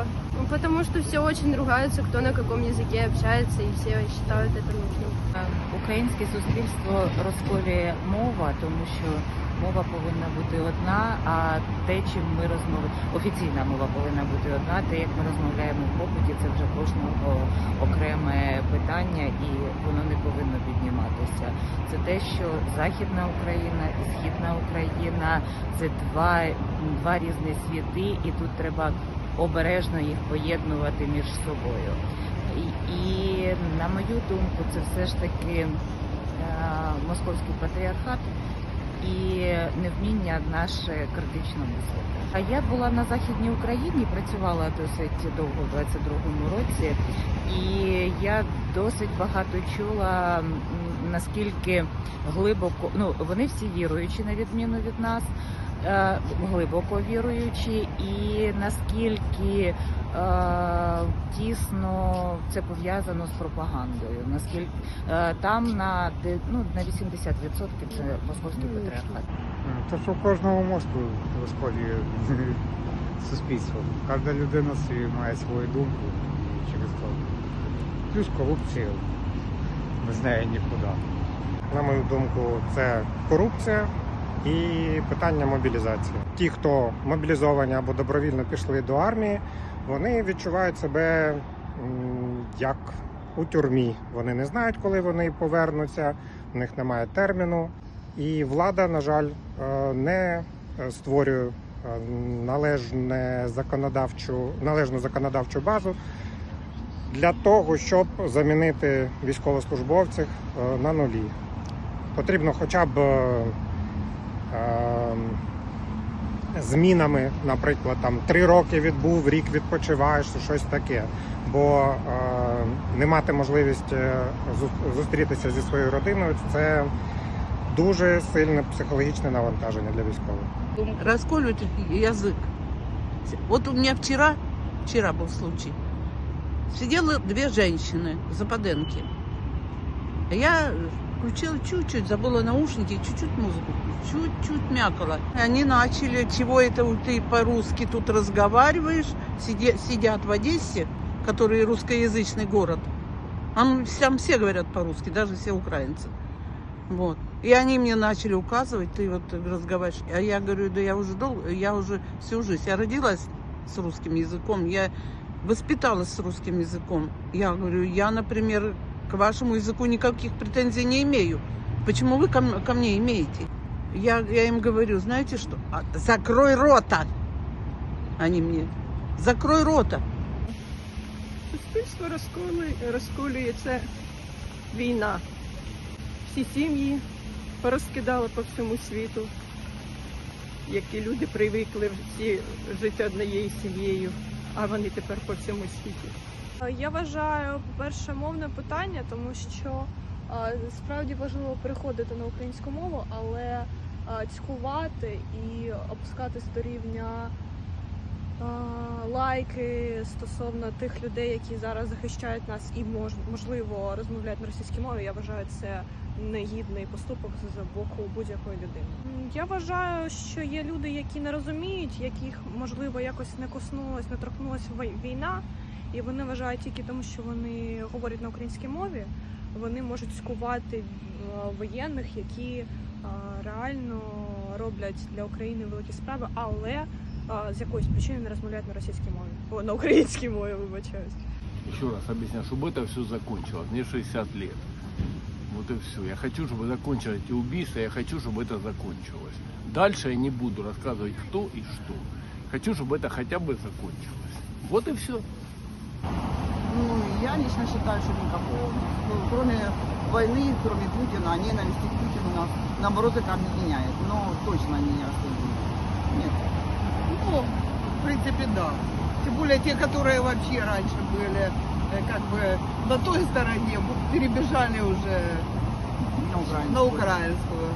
всего. Ну, Потому что все очень ругаются, кто на каком языке общается, и все считают это нужным. Українське суспільство розколює мова, тому що мова повинна бути одна, а те, чим ми розмовляємо, офіційна мова повинна бути одна. Те, як ми розмовляємо в побуті, це вже кожного окреме питання, і воно не повинно підніматися. Це те, що Західна Україна і Східна Україна це два, два різні світи, і тут треба обережно їх поєднувати між собою. І, на мою думку, це все ж таки е, московський патріархат і невміння наше критично мислити. А я була на західній Україні, працювала досить довго в 22-му році, і я досить багато чула наскільки глибоко ну вони всі віруючі на відміну від нас. Е, Глибоко віруючі, і наскільки е, тісно це пов'язано з пропагандою. Наскільки е, там на ну, на 80% це московський патріархат. То, що в кожному мозку розколює суспільство. Кожна людина собі має свою думку і через то. Плюс корупція без неї нікуди. На мою думку, це корупція і питання мобілізації. Ті, хто мобілізовані або добровільно пішли до армії, вони відчувають себе як у тюрмі. Вони не знають, коли вони повернуться, у них немає терміну. І влада, на жаль, е, не створює е, належне законодавчу, належну законодавчу базу для того, щоб замінити військовослужбовців е, на нулі. Потрібно хоча б змінами, наприклад, там три роки відбув, рік відпочиваєш, щось таке. Бо е, не мати можливість е, зу- зустрітися зі своєю родиною це дуже сильне психологічне навантаження для військових. расколют язык. Вот у меня вчера, вчера был случай, сидело две женщины, западенки. А Я включила чуть-чуть, забыла наушники, чуть-чуть музыку, чуть-чуть мякала. Они начали, чего это ты по-русски тут разговариваешь, сиде- сидят в Одессе, который русскоязычный город. Там, там все говорят по-русски, даже все украинцы. Вот. И они мне начали указывать, ты вот разговариваешь. А я говорю, да я уже долго, я уже всю жизнь. Я родилась с русским языком, я воспиталась с русским языком. Я говорю, я, например, к вашему языку никаких претензий не имею. Почему вы ко, м- ко мне имеете? Я, я им говорю, знаете что? А, закрой рота! Они мне. Закрой рота! Суспільство розколює, розколює це війна. Всі сім'ї порозкидали по всьому світу, які люди привикли всі жити однією сім'єю, А вони тепер по всьому світі. Я вважаю, по-перше, мовне питання, тому що справді важливо переходити на українську мову, але цькувати і опускатись до рівня лайки стосовно тих людей, які зараз захищають нас і мож, можливо розмовляють на російській мові, я вважаю це негідний поступок з боку будь-якої людини. Я вважаю, що є люди, які не розуміють, яких можливо якось не коснулась, не торкнулася війна. І вони вважають тільки тому, що вони говорять на українській мові, вони можуть скувати е, воєнних, які реально роблять для України великі справи, але е, з якоїсь причини не розмовляють на російській мові. О, на українській мові, вибачаюсь. Еще раз объясняю, чтобы это все закончилось. Мне 60 лет. Вот и все. Я хочу, чтобы закончилось эти убийства, я хочу, чтобы это закончилось. Дальше я не буду рассказывать, кто и что. Хочу, чтобы это хотя бы закончилось. Вот и все. Ну, я лично считаю, что никакого. Ну, кроме войны, кроме Путина, ненависти к Путину нас, наоборот, это объединяет. Но точно не осуждаю. Нет. Ну, в принципе, да. Тем более те, которые вообще раньше были э, как бы на той стороне, перебежали уже На на украинскую.